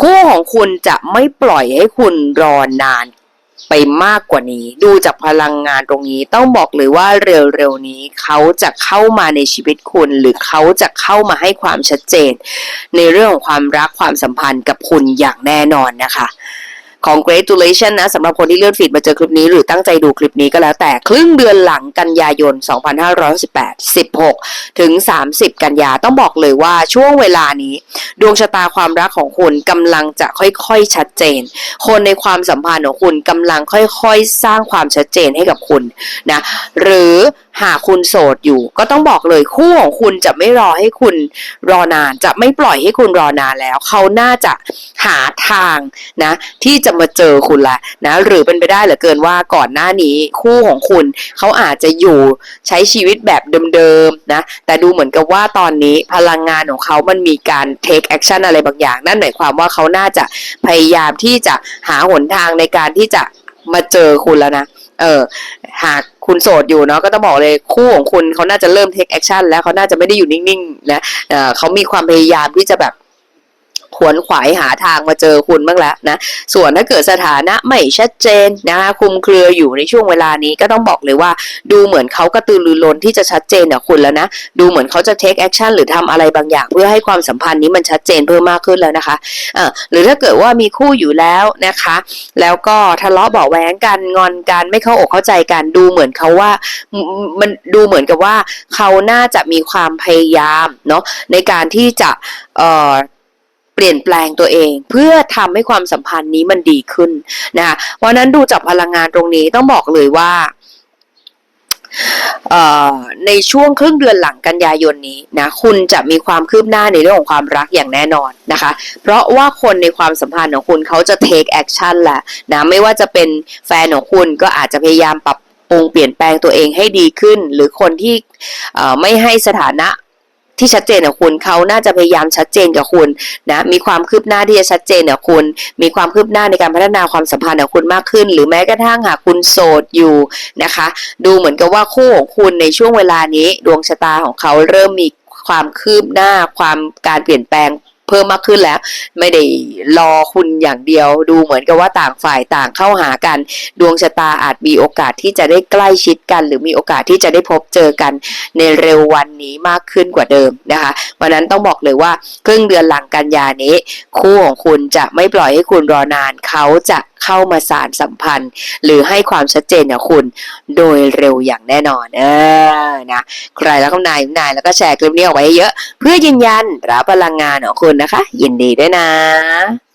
คู่ของคุณจะไม่ปล่อยให้คุณรอนานไปมากกว่านี้ ดูจากพลังงานตรงนี้ต้องบอกเลยว่าเร็วๆนี้เขาจะเข้ามาในชีวิตคุณ หรือเขาจะเข้ามาให้ความชัดเจน ในเรื่องของความรักความสัมพันธ์กับคุณอย่างแน่นอนนะคะ congratulation นะสำหรับคนที่เลื่อนฟีดมาเจอคลิปนี้หรือตั้งใจดูคลิปนี้ก็แล้วแต่ครึ่งเดือนหลังกันยายน 2518 16 ถึง 30 กันยาต้องบอกเลยว่าช่วงเวลานี้ ดวงชะตาความรักของคุณกำลังจะค่อยๆชัดเจน คนในความสัมพันธ์ของคุณกำลังค่อยๆ สร้างความชัดเจนให้กับคุณนะหรือหากคุณโสดอยู่ ก็ต้องบอกเลยคู่ของคุณจะไม่รอให้คุณรอนาน จะไม่ปล่อยให้คุณรอนานแล้ว เขาน่าจะหาทางนะที่จะมาเจอคุณละนะ หรือเป็นไปได้เหลือเกินว่าก่อนหน้านี้คู่ของคุณเขาอาจจะอยู่ใช้ชีวิตแบบเดิมๆนะ แต่ดูเหมือนกับว่าตอนนี้พลังงานของเขามันมีการ take action อะไรบางอย่าง นั่นหมายความว่าเขาน่าจะพยายามที่จะหาหนทางในการที่จะมาเจอคุณแล้วนะ เออ หากคุณโสดอยู่เนาะก็ต้องบอกเลยคู่ของคุณเขาน่าจะเริ่ม take action แล้วเขาน่าจะไม่ได้อยู่นิ่งๆนะ เออเขามีความพยายามที่จะแบบ ขวนขวายหาทางมาเจอคุณบ้างแล้วนะ ส่วนถ้าเกิดสถานะไม่ชัดเจนนะคะคุมเครืออยู่ในช่วงเวลานี้ก็ต้องบอกเลยว่า ดูเหมือนเขากระตือรือร้นที่จะชัดเจนกับคุณแล้วนะ ดูเหมือนเขาจะ take action หรือทำอะไรบางอย่าง เพื่อให้ความสัมพันธ์นี้มันชัดเจนเพิ่มมากขึ้นแล้วนะคะเออหรือถ้าเกิดว่ามีคู่อยู่แล้วนะคะ แล้วก็ทะเลาะเบาะแว้งกันงอนกันไม่เข้าอกเข้าใจกันดูเหมือนเขาว่ามันดูเหมือนกับว่าเขาน่าจะมีความพยายามเนาะในการที่จะเอ่อ เปลี่ยนแปลงตัวเอง เพื่อทำให้ความสัมพันธ์นี้มันดีขึ้นนะคะเพราะนั้นดูจากพลังงานตรงนี้ต้องบอกเลยว่าในช่วงครึ่งเดือนหลังกันยายนนี้นะคุณจะมีความคืบหน้าในเรื่องของความรักอย่างแน่นอนนะคะ เพราะว่าคนในความสัมพันธ์ของคุณเขาจะ take action แหละนะไม่ว่าจะเป็นแฟนของคุณก็อาจจะพยายามปรับปรุงเปลี่ยนแปลงตัวเองให้ดีขึ้น หรือคนที่ไม่ให้สถานะ ที่ชัดเจนกับคุณเขาน่าจะพยายามชัดเจนกับคุณนะมีความคืบหน้าที่จะชัดเจนกับคุณ มีความคืบหน้าในการพัฒนาความสัมพันธ์กับคุณมากขึ้น หรือแม้กระทั่งหากคุณโสดอยู่นะคะ ดูเหมือนกับว่าคู่ของคุณในช่วงเวลานี้ ดวงชะตาของเขาเริ่มมีความคืบหน้าความการเปลี่ยนแปลง เพิ่มมากขึ้นแล้ว ไม่ได้รอคุณอย่างเดียวดูเหมือนกับว่าต่างฝ่ายต่างเข้าหากัน ดวงชะตาอาจมีโอกาสที่จะได้ใกล้ชิดกัน หรือมีโอกาสที่จะได้พบเจอกันในเร็ววันนี้มากขึ้นกว่าเดิมนะคะวันนั้นต้องบอกเลยว่าครึ่งเดือนหลังกันยานี้ คู่ของคุณจะไม่ปล่อยให้คุณรอนานเขาจะเข้ามาสารสัมพันธ์ หรือให้ความชัดเจนกับคุณ โดยเร็วอย่างแน่นอนเออนะใครแล้วก็นายนายแล้วก็แชร์คลิปนี้ออกไปเยอะ เพื่อยืนยันรับพลังงานของคุณนะคะ ยินดีด้วยนะ